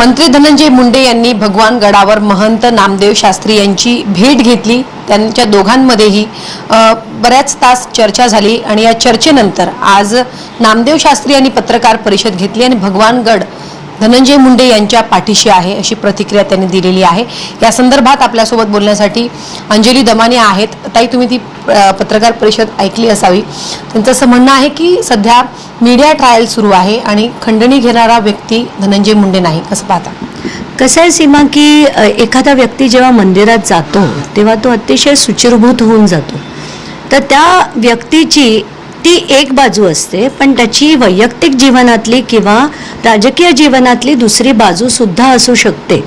मंत्री धनंजय मुंडे यांनी भगवान गडावर महंत नामदेव शास्त्री यांची भेट घेतली. त्यांच्या दोघांमध्येही बऱ्याच तास चर्चा झाली आणि या चर्चेनंतर आज नामदेव शास्त्री यांनी पत्रकार परिषद घेतली आणि भगवान गड धनंजय मुंडे यांच्या पाठीशी आहे अशी प्रतिक्रिया त्यांनी दिलेली आहे. या संदर्भात आपल्यासोबत बोलण्यासाठी अंजली दमाने आहेत. ताई तुम्ही ती पत्रकार परिषद ऐकली असावी. त्यांचं असं म्हणणं आहे की सध्या मीडिया ट्रायल सुरू आहे आणि खंडणी घेणारा व्यक्ती धनंजय मुंडे नाही. असं पाहता? कसं आहे सीमा की एखादा व्यक्ती जेव्हा मंदिरात जातो तेव्हा तो अतिशय सुचिरभूत होऊन जातो. तर त्या व्यक्तीची ती एक बाजू असते पण त्याची वैयक्तिक जीवनातली किंवा राजकीय जीवनातली दुसरी बाजू सुद्धा असू शकते.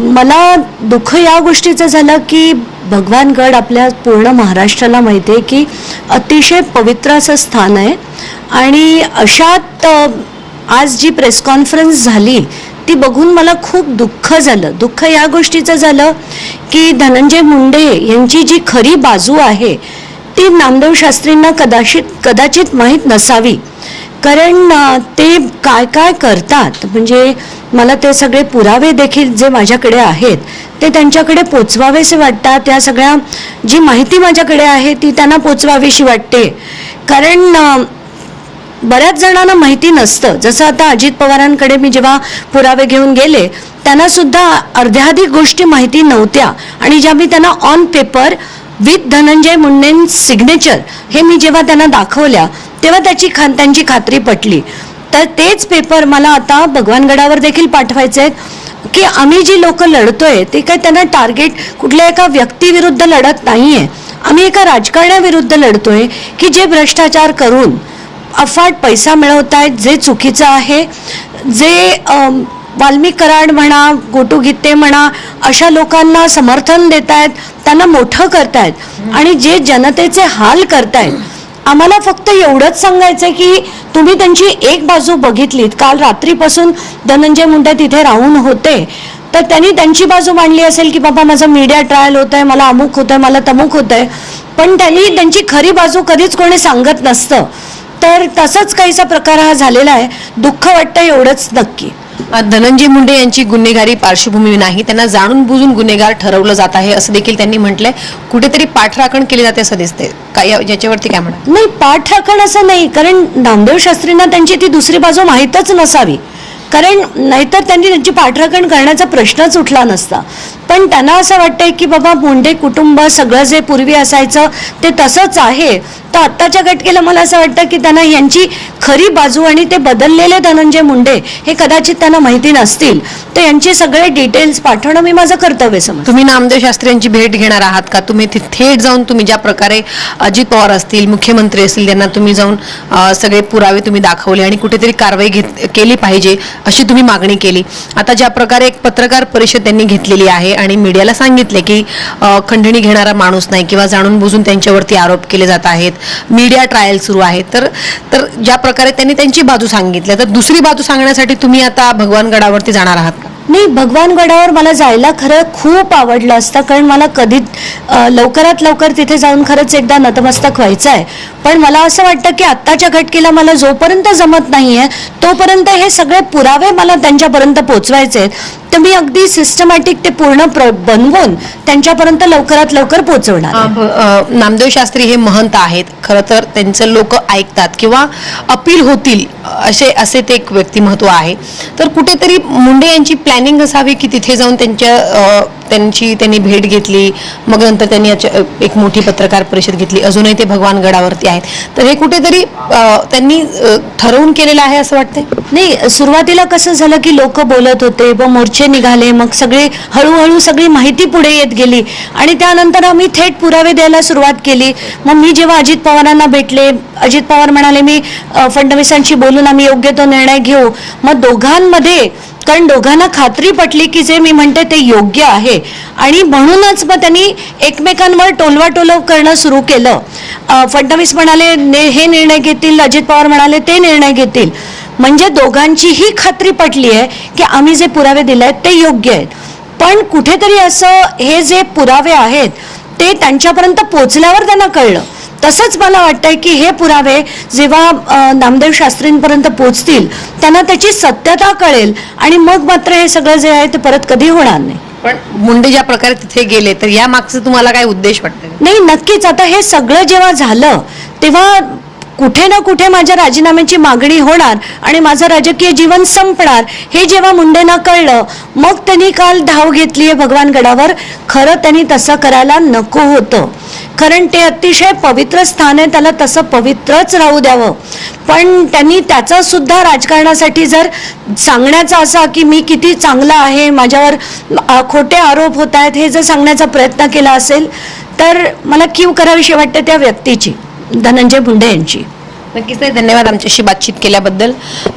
मला दुःख या गोष्टीचं झालं की भगवान गड आपल्या पूर्ण महाराष्ट्राला माहिती आहे की अतिशय पवित्र असं स्थान आहे आणि अशात आज जी प्रेस कॉन्फरन्स झाली ती बघून मला खूप दुःख झालं. दुःख या गोष्टीचं झालं की धनंजय मुंडे यांची जी खरी बाजू आहे ती नामदेव शास्त्रींना कदाचित कदाचित माहीत नसावी. कारण ते काय काय करतात? म्हणजे मला ते सगळे पुरावे देखील जे माझ्याकडे आहेत ते त्यांच्याकडे पोचवावेसे वाटतात. त्या सगळ्या जी माहिती माझ्याकडे आहे ती त्यांना पोचवावीशी वाटते. कारण बऱ्याच जणांना माहिती नसतं. जसं आता अजित पवारांकडे मी जेव्हा पुरावे घेऊन गेले त्यांना सुद्धा अर्ध्याधिक गोष्टी माहिती नव्हत्या. आणि ज्या मी त्यांना ऑन पेपर विथ धनंजय मुंडेन सिग्नेचर हे मी जेव्हा त्यांना दाखवल्या तेव्हा त्याची खा त्यांची खात्री पटली. तर तेच पेपर मला आता भगवानगडावर देखील पाठवायचे आहेत की आम्ही जी लोक लढतोय ते काय त्यांना टार्गेट कुठल्या एका व्यक्तीविरुद्ध लढत नाहीये. आम्ही एका राजकारण्याविरुद्ध लढतोय की जे भ्रष्टाचार करून अफाट पैसा मिळवत आहेत जे चुकीचं आहे जे वाल्मिक कराड म्हणा गोटू म्हणा अशा लोकांना समर्थन देत आहेत त्यांना मोठं करतायत. आणि जे जनतेचे हाल करतायत आम्हाला फक्त एवढंच सांगायचं की तुम्ही त्यांची एक बाजू बघितलीत. काल रात्रीपासून धनंजय मुंडे तिथे राहून होते. तर त्यांनी त्यांची बाजू मांडली असेल की बाबा माझं मीडिया ट्रायल होत आहे मला अमुक होत आहे मला तमुक होत आहे पण त्यांनी त्यांची खरी बाजू कधीच कोणी सांगत नसतं. तर तसंच काहीसा प्रकार हा झालेला आहे. दुःख वाटतं एवढंच नक्की. धनंजय मुंडे यांची गुन्हेगारी पार्श्वभूमी नाही. त्यांना जाणून बुजून गुन्हेगार ठरवलं जात आहे असं देखील त्यांनी म्हटलंय. कुठेतरी पाठराखण केली जाते असं दिसते काय याच्यावरती काय म्हणा नाही पाठराखण असं नाही कारण नामदेव शास्त्रींना त्यांची ती दुसरी बाजू माहीतच नसावी. कारण नाहीतर त्यांनी त्यांची पाठराखण करण्याचा प्रश्नच उठला नसता. पण त्यांना असं वाटतंय की बाबा मुंडे कुटुंब सगळं जे पूर्वी असायचं ते तसंच आहे. तर आत्ताच्या घटकेला मला असं वाटतं की त्यांना यांची खरी बाजू आणि ते बदललेले धनंजय मुंडे हे कदाचित त्यांना माहिती नसतील. तर यांचे सगळे डिटेल्स पाठवणं मी माझं कर्तव्य समज तुम्ही नामदेव शास्त्री यांची भेट घेणार आहात का? तुम्ही ति- थेट जाऊन तुम्ही ज्या प्रकारे अजित पवार असतील मुख्यमंत्री असतील त्यांना तुम्ही जाऊन सगळे पुरावे तुम्ही दाखवले आणि कुठेतरी कारवाई घेत केली पाहिजे. अशी तुम्ही मागणी केली. आता ज्या प्रकारे एक पत्रकार परिषद त्यांनी घेतलेली आहे आणि मीडियाला सांगितले की खंडणी घेणारा माणूस नाही किंवा जाणून बुजून त्यांच्यावरती आरोप केले जात आहेत मीडिया ट्रायल सुरू आहे तर तर ज्या प्रकारे त्यांनी त्यांची बाजू सांगितली. तर दुसरी बाजू सांगण्यासाठी तुम्ही आता भगवान गडावरती जाणार आहात का? नाही भगवान गडावर मला जायला खरं खूप आवडलं असतं कारण मला कधी लवकरात लवकर तिथे जाऊन खरंच एकदा नतमस्तक व्हायचं आहे पण मला असं वाटतं की आत्ताच्या घटकेला मला जोपर्यंत जमत नाही आहे तोपर्यंत हे सगळे पुरावे मला त्यांच्यापर्यंत पोचवायचे आहेत. तर मी अगदी सिस्टमॅटिक ते पूर्ण प्र बनवून त्यांच्यापर्यंत लवकरात लवकर पोचवणार नामदेव शास्त्री हे महंत आहेत. खरं तर त्यांचं लोक ऐकतात किंवा अपील होतील असे असे ते एक व्यक्तिमत्व आहे. तर कुठेतरी मुंडे यांची प्लॅनिंग असावी की तिथे जाऊन त्यांच्या त्यांची त्यांनी भेट घेतली. मग नंतर त्यांनी एक मोठी पत्रकार परिषद घेतली. अजूनही ते भगवान गडावरती आहेत. तर हे कुठेतरी त्यांनी ठरवून केलेलं आहे असं वाटतंय? नाही सुरुवातीला कसं झालं की लोक बोलत होते व मोर्चे निघाले मग सगळे हळूहळू सगळी माहिती पुढे येत गेली. आणि त्यानंतर आम्ही थेट पुरावे द्यायला सुरुवात केली. मग मी जेव्हा अजित पवारांना भेटले अजित पवार म्हणाले मी फडणवीसांशी बोलून आम्ही योग्य तो निर्णय घेऊ. मग दोघांमध्ये कारण दोघांना खात्री पटली की जे मी म्हणते ते योग्य आहे. आणि म्हणूनच मग त्यांनी एकमेकांवर टोलवाटोलव करणं सुरू केलं. फडणवीस म्हणाले ने हे निर्णय घेतील. अजित पवार म्हणाले ते निर्णय घेतील. म्हणजे दोघांचीही खात्री पटली आहे की आम्ही जे पुरावे दिले आहेत ते योग्य आहेत. पण कुठेतरी असं हे जे पुरावे आहेत ते त्यांच्यापर्यंत पोचल्यावर त्यांना कळलं. तसंच मला वाटतंय की हे पुरावे जेव्हा नामदेव शास्त्रींपर्यंत पोहोचतील त्यांना त्याची सत्यता कळेल आणि मग मात्र हे सगळं जे आहे ते परत कधी होणार नाही. पण मुंडे ज्या प्रकारे तिथे गेले तर या मागचं तुम्हाला काय उद्देश वाटतं नाही नक्कीच. आता हे सगळं जेव्हा झालं तेव्हा कुठे ना कुठे माझ्या राजीनाम्याची मागणी होणार आणि माझं राजकीय जीवन संपणार हे जेव्हा मुंडेंना कळलं मग त्यांनी काल धाव घेतली आहे भगवान गडावर. खरं त्यांनी तसं करायला नको होतं. कारण ते अतिशय पवित्र स्थान आहे त्याला तसं पवित्रच राहू द्यावं. पण त्यांनी त्याचा सुद्धा राजकारणासाठी जर सांगण्याचा असा की मी किती चांगला आहे माझ्यावर खोटे आरोप होत आहेत हे जर सांगण्याचा प्रयत्न केला असेल तर मला कीव करावीशी वाटते त्या व्यक्तीची. धनंजय मुंडे यांची नक्कीच नाही धन्यवाद आमच्याशी बातचीत केल्याबद्दल.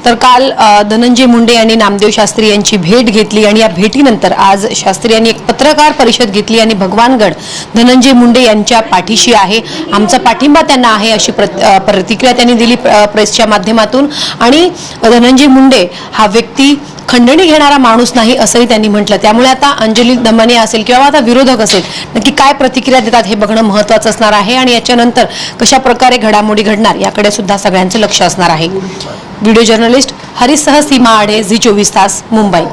तर काल धनंजय मुंडे यांनी नामदेव शास्त्री यांची भेट घेतली आणि या भेटीनंतर आज शास्त्री यांनी एक पत्रकार परिषद घेतली आणि भगवानगड धनंजय मुंडे यांच्या पाठीशी आहे. आमचा पाठिंबा त्यांना आहे अशी प्रतिक्रिया त्यांनी दिली प्रेसच्या माध्यमातून. आणि धनंजय मुंडे हा व्यक्ती खंडणी घेणारा माणूस नाही असंही त्यांनी म्हटलं. त्यामुळे आता अंजली दमाने असेल किंवा आता विरोधक असेल नक्की काय प्रतिक्रिया देतात हे बघणं महत्वाचं असणार आहे आणि याच्यानंतर कशा प्रकारे घडामोडी घडणार याकडे सुद्धा सगळ्यांचं लक्ष असणार आहे. व्हिडिओ जर्नलिस्ट हरिसह सीमा आडे झी चोवीस तास मुंबई.